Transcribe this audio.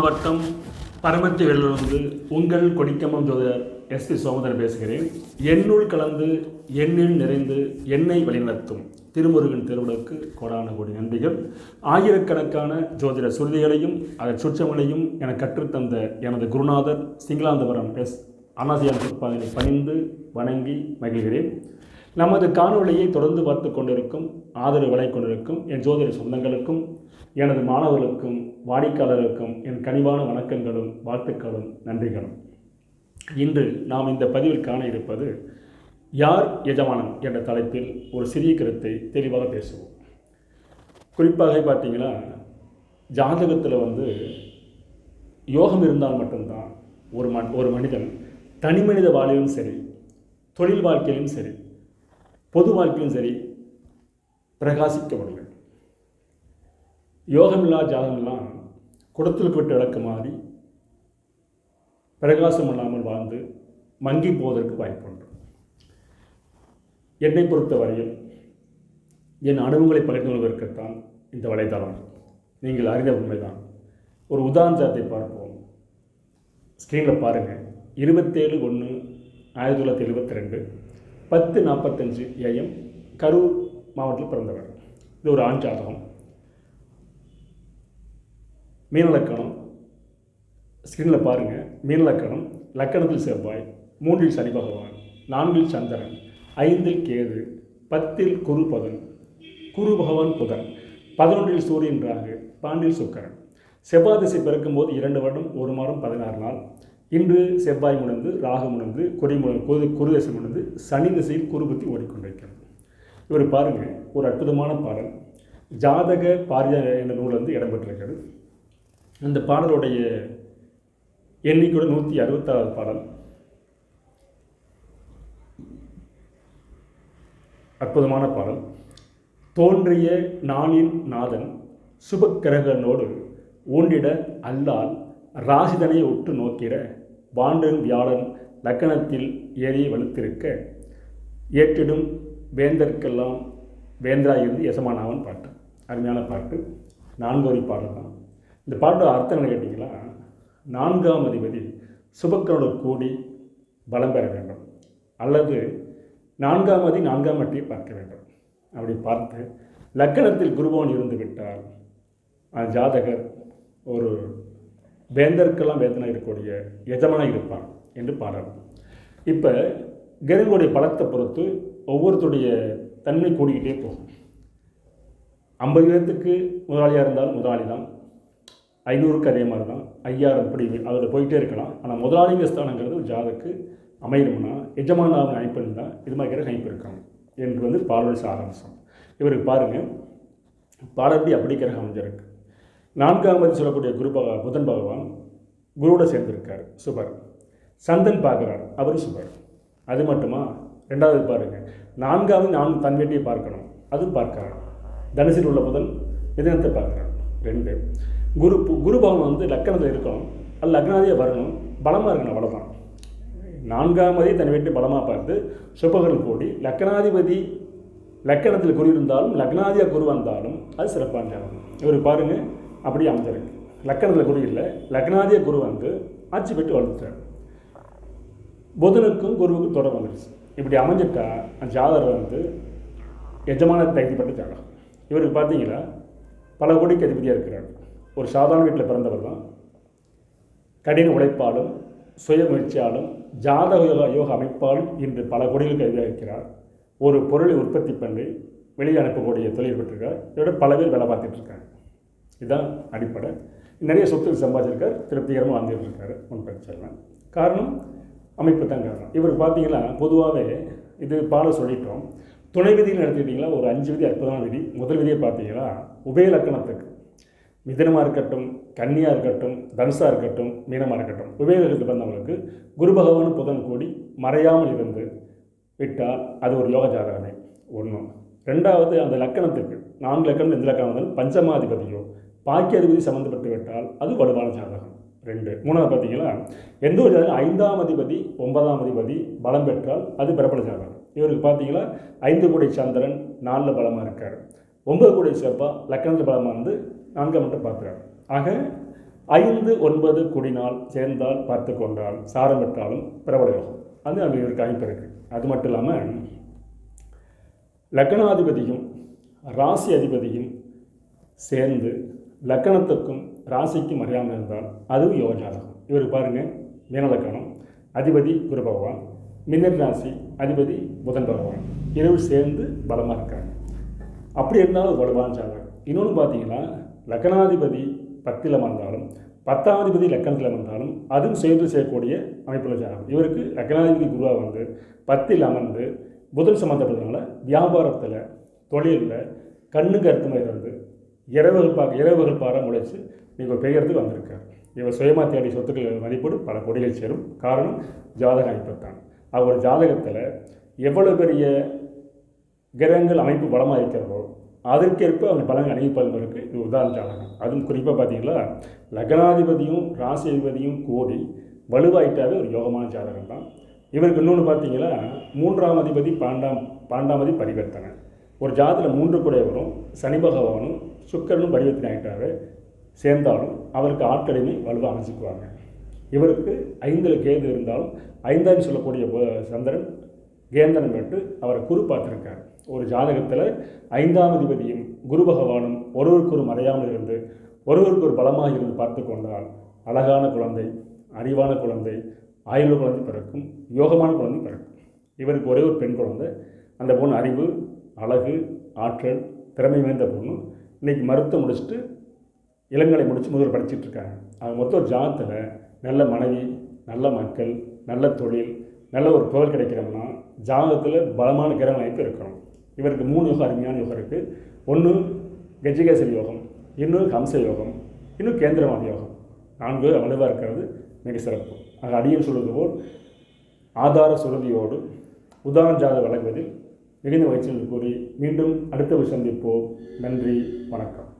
மாவட்டம் பரமத்தி வெளிலிருந்து உங்கள் கொடிக்கம்பம் ஜோதிடர் எஸ் பி சோமதன் பேசுகிறேன். எண்ணுள் கலந்து எண்ணில் நிறைந்து எண்ணெய் வழிநடத்தும் திருமுருகன் திருவிழாக்கு கோடான கோடி நன்றிகள். ஆயிரக்கணக்கான ஜோதிட சுருதிகளையும் அதன் சுற்றங்களையும் என கற்றுத்தந்த எனது குருநாதர் சிங்களாந்தபுரம் எஸ் அனாசியார் திருப்பாதனை பணிந்து வணங்கி மகிழ்கிறேன். நமது காணொலியை தொடர்ந்து பார்த்து கொண்டிருக்கும் ஆதரவு வழங்கிக் கொண்டிருக்கும் என் ஜோதிட சொந்தங்களுக்கும் எனது மாணவர்களுக்கும் வாடிக்கையாளர்களுக்கும் என் கனிவான வணக்கங்களும் வாழ்த்துக்களும் நன்றிகளும். இன்று நாம் இந்த பதிவில் காண இருப்பது யார் எஜமானன் என்ற தலைப்பில் ஒரு சிறிய கருத்தை தெளிவாக பேசுவோம். குறிப்பாக பார்த்தீங்கன்னா ஜாதகத்தில் வந்து யோகம் இருந்தால் மட்டும்தான் ஒரு ம ஒரு மனிதன் தனி மனித வாழ்விலும் சரி தொழில் வாழ்க்கையிலும் சரி பொது வாழ்க்கையிலும் சரி பிரகாசிக்க முடியும் யோகமில்லா ஜாதகம்லாம் குடத்தில் விட்டு இழக்க மாறி பிரகாசம் இல்லாமல் வாழ்ந்து மங்கி போவதற்கு வாய்ப்புண்டு என்னை பொறுத்தவரையில் என் அனுபவங்களை பகிர்ந்து கொள்வதற்குத்தான் இந்த வலைதளம் நீங்கள் அறிந்த உண்மைதான். ஒரு உதாரணத்தை பார்ப்போம். ஸ்க்ரீனில் பாருங்கள் இருபத்தேழு ஒன்று ஆயிரத்தி தொள்ளாயிரத்தி எழுபத்தி ரெண்டு பத்து நாற்பத்தஞ்சு ஏஎம் கரூர் மாவட்டத்தில் பிறந்தவர். இது ஒரு ஆண் ஜாதகம். மீனலக்கணம் ஸ்க்ரீனில் பாருங்கள் மீனலக்கணம் லக்கணத்தில் செவ்வாய் மூன்றில் சனி பகவான் நான்கில் சந்திரன் ஐந்தில் கேது பத்தில் குரு பதன் குரு பகவான் புதன் பதினொன்றில் சூரியன் ராகு பாண்டில் சுக்கரன். செவ்வாய் திசை பிறக்கும்போது இரண்டு வருடம் ஒரு மாதம் பதினாறு நாள். இன்று செவ்வாய் உணர்ந்து ராகு உணர்ந்து குறி குரு குரு திசை சனி திசையில் குருபத்தி ஓடிக்கொண்டிருக்கிறது. இவர் பாருங்கள் ஒரு அற்புதமான பாடல். ஜாதக பாரிய என்ற நூல் வந்து இடம்பெற்றிருக்கிறது அந்த பாடலுடைய எண்ணிக்கையோட நூற்றி அறுபத்தாறாவது பாடல். அற்புதமான பாடல். தோன்றிய நாளின் நாதன் சுபக்கிரகனோடு ஊண்டிட அல்லால் ராசிதனை உற்று நோக்கிட வாண்டன் வியாழன் லக்கணத்தில் ஏறி வலுத்திருக்க ஏற்றிடும் வேந்தற்கெல்லாம் வேந்தராயிருந்து யசமானாவன் பாட்டு. அருமையான பாட்டு. நான்கு வரி பாடல் தான் இந்த பாட்டோட அர்த்தம் என்ன கேட்டிங்கன்னா நான்காம் அதிபதி சுபக்கரோடு கூடி பலம் பெற வேண்டும். அல்லது நான்காம் அதி நான்காம் அட்டியை பார்க்க வேண்டும். அப்படி பார்த்து லக்கணத்தில் குருபவன் இருந்து விட்டால் அந்த ஜாதகர் ஒரு வேந்தருக்கெல்லாம் வேதனை இருக்கக்கூடிய எஜமனாக இருப்பான் என்று பாடலாம். இப்போ கிரகங்களுடைய பலத்தை பொறுத்து ஒவ்வொருத்தருடைய தன்மை கூடிக்கிட்டே போகும். ஐம்பது பேர்த்துக்கு முதலாளியாக இருந்தால் முதலாளி தான் ஐநூறுக்கு அதே மாதிரி தான் ஐயாயிரம் இப்படி அதில் போயிட்டே இருக்கலாம். ஆனால் முதலாளிங்க ஸ்தானங்கிறது ஒரு ஜாதக்கு அமையணும்னா எஜமானாவின் அமைப்பு இருந்தால் இது மாதிரி கிரக அமைப்பு இருக்காங்க. என்று வந்து பாடல் சாராம்சம். இவருக்கு பாருங்கள் பாடப்படி அப்படி கிரகம் அமைஞ்சிருக்கு நான்காம் தேதி சொல்லக்கூடிய குரு பக புதன் பகவான் குருவோட சேர்ந்திருக்கார். சுபர் சந்தன் பார்க்குறார். அவர் சுபர் அது மட்டுமா? ரெண்டாவது பாருங்கள் நான்காவது நான் தன் வேட்டியை பார்க்கணும். அதுவும் பார்க்கிறார். தனுசில் உள்ள புதன் மிதனத்தை பார்க்குறார். ரெண்டு. குரு குரு பகவான் வந்து லக்கணத்தில் இருக்கணும். அது லக்னாதியாக வரணும். பலமாக இருக்கணும் அவ்வளோதான் நான்காமதி தன் வீட்டு பலமாக பார்த்து சுபகரன் கூடி லக்னாதிபதி லக்கணத்தில் குரு இருந்தாலும் லக்னாதியாக குரு வந்தாலும் அது சிறப்பான ஜாதகம் இவர் பாருங்கள் அப்படி அமைஞ்சிருக்கு. லக்கணத்தில் குரு இல்லை லக்னாதிய குரு வந்து ஆட்சி பெற்று வளர்த்துட்டார். புதனுக்கும் குருவுக்கும் தொடர்பு வந்துடுச்சு இப்படி அமைஞ்சிட்டா அந்த ஜாதகர் வந்து எஜமான தகுதிப்பட்ட ஜாதகம் இவருக்கு பார்த்தீங்களா பல கோடிக்கு அதிபதியாக இருக்கிறார். ஒரு சாதாரண வீட்டில் பிறந்தவர் தான் கடின உழைப்பாலும் சுய முயற்சியாலும் ஜாதக யோகா யோக அமைப்பாலும் இன்று பல கோடிகளுக்கு அதிபதியாக ஒரு பொருளை உற்பத்தி பண்ணி வெளியே அனுப்பக்கூடிய தொழில் பெற்றிருக்கார் இதோட பல பேர் வேலை பார்த்துட்டு இருக்காங்க. இதுதான் அடிப்படை. நிறைய சொத்து சம்பாதிச்சிருக்கார் திருப்திகரமாக வாழ்ந்துட்டு இருக்காரு ஒன்றும் பிரச்சனை காரணம் அமைப்பு தான் காரணம். இவர் பார்த்தீங்கன்னா பொதுவாகவே இது பாட சொல்லிட்டோம். துணை விதியில் எடுத்துக்கிட்டிங்களா ஒரு அஞ்சு விதி அற்புதமான விதி. முதல் விதியை பார்த்தீங்கன்னா உபயலக்கணத்துக்கு. மிதனமாக இருக்கட்டும் கன்னியாக இருக்கட்டும் தனுசாக இருக்கட்டும் மீனமாக இருக்கட்டும் உபயலக்கத்துக்கு வந்தவங்களுக்கு குரு பகவான் புதன் கூடி மறையாமல் இருந்து விட்டால் அது ஒரு யோக ஜாதகமே. ஒன்று ரெண்டாவது அந்த லக்கணத்துக்கு நான்கு லக்கணம் எந்த லக்கணம் வந்தாலும் பஞ்சமாதிபதியோ பாக்கியாதிபதி சம்மந்தப்பட்டு விட்டால் அது வலுவான ஜாதகம். ரெண்டு. மூணாவது பார்த்தீங்கன்னா எந்த ஒரு ஜாதகம் ஐந்தாம் அதிபதி ஒன்பதாம் அதிபதி பலம் பெற்றால் அது பிரபல ஜாதகம். இவருக்கு பார்த்தீங்கன்னா ஐந்து கோடி சந்திரன் நாலில் பலமாக இருக்கார். ஒன்பது கோடி செவ்வாய் லக்கணத்து பலமாக இருந்து நான்காம் மட்டும் பார்க்குறாரு. ஆக ஐந்து ஒன்பது குடினால் சேர்ந்தால் பார்த்து கொண்டால் சாரம் பெற்றாலும் பிரபலமாகும் அது அங்கே இவருக்கு அமைப்பு இருக்குது அது மட்டும் இல்லாமல் லக்னாதிபதியும் ராசி அதிபதியும் சேர்ந்து லக்கணத்துக்கும் ராசிக்கும் அறியாமல் இருந்தால் அதுவும் யோஜனாகும் இவர் பாருங்கள் மீனலக்கணம் அதிபதி குரு பகவான். மின்னர் ராசி அதிபதி புதன் பகவான். இரவு சேர்ந்து பலமாக இருக்காங்க. அப்படி இருந்தாலும் ஒரு வலுவான ஜாதகம் இன்னொன்று பார்த்தீங்கன்னா லக்னாதிபதி பத்தில் வந்தாலும் பத்தாதிபதி லக்கணத்தில் வந்தாலும் அதுவும் சேர்ந்து செய்யக்கூடிய அமைப்புள்ள ஜாதகம் இவருக்கு லக்னாதிபதி குருவாக வந்து பத்தில் அமர்ந்து புதன் சம்மந்தப்பட்டதுனால வியாபாரத்தில் தொழிலில் கண்ணுக்கு அர்த்தமாக இருந்து இரவுகள் பார்க்க இரவுகள் பாரம் முளைச்சு நீங்கள் பெரிய இடத்துக்கு வந்திருக்கார். இவர் சுயமா தேடி சொத்துக்கள் மதிப்பீடு பல கொடிகள் சேரும். காரணம் ஜாதக அமைப்புத்தான் அவர் ஜாதகத்தில் எவ்வளோ பெரிய கிரகங்கள் அமைப்பு பலமாக இருக்கிறதோ அதற்கேற்ப அவங்க பலங்கள் அணிவிப்பதற்கு இது உதாரண ஜாதகம் அதுவும் குறிப்பாக பார்த்தீங்கன்னா லக்னாதிபதியும் ராசி அதிபதியும் கோடி வலுவாயிட்டாவே ஒரு யோகமான ஜாதகம் தான். இவருக்கு இன்னொன்று பார்த்தீங்கன்னா மூன்றாம் அதிபதி பாண்டாம் பாண்டாமதி பரிவர்த்தனை. ஒரு ஜாதத்தில் மூன்று குடையவரும் சனி பகவானும் சுக்கரனும் பரிவர்த்தனை ஆகிட்டாவே சேர்ந்தாலும் அவருக்கு ஆட்களினை வலுவாக அமைச்சுக்குவாங்க இவருக்கு ஐந்தில் கேது இருந்தாலும் ஐந்தாம் சொல்லக்கூடிய சந்திரன் கேந்திரன் பெற்று அவரை குரு பார்த்துருக்கார். ஒரு ஜாதகத்தில் ஐந்தாம் அதிபதியும் குரு பகவானும் ஒருவருக்கு ஒரு மறையாமல் இருந்து ஒருவருக்கு ஒரு பலமாக இருந்து பார்த்து கொண்டால் அழகான குழந்தை அறிவான குழந்தை ஆயுள் குழந்தை பிறக்கும் யோகமான குழந்தை பிறக்கும். இவருக்கு ஒரே ஒரு பெண் குழந்தை. அந்த பொண்ணு அறிவு அழகு ஆற்றல் திறமை வாய்ந்த பொண்ணு. இன்றைக்கி மருத்துவம் முடிச்சுட்டு இளங்கலை முடித்து முதல் படிச்சுட்டு இருக்காங்க. அவங்க மொத்தம் ஒரு ஜாதத்தில் நல்ல மனைவி நல்ல மக்கள் நல்ல தொழில் நல்ல ஒரு புகழ் கிடைக்கிறோம்னா ஜாதகத்தில் பலமான கிரக அமைப்பு இருக்கணும். இவருக்கு மூணு யோகம் அருமையான யோகம் இருக்குது ஒன்று கஜகேசரி யோகம் இன்னும் ஹம்ச யோகம் இன்னும் கேந்திரவாத யோகம். நான்கு வலுவாக இருக்கிறது மிக சிறப்பு. ஆக அடியும் சொல்வது போல் ஆதார சுருதியோடு உதாரண ஜாதகம் வழங்குவதில் மிகுந்த வயிற்றில் கூறி மீண்டும் அடுத்த சந்திப்போம். நன்றி வணக்கம்.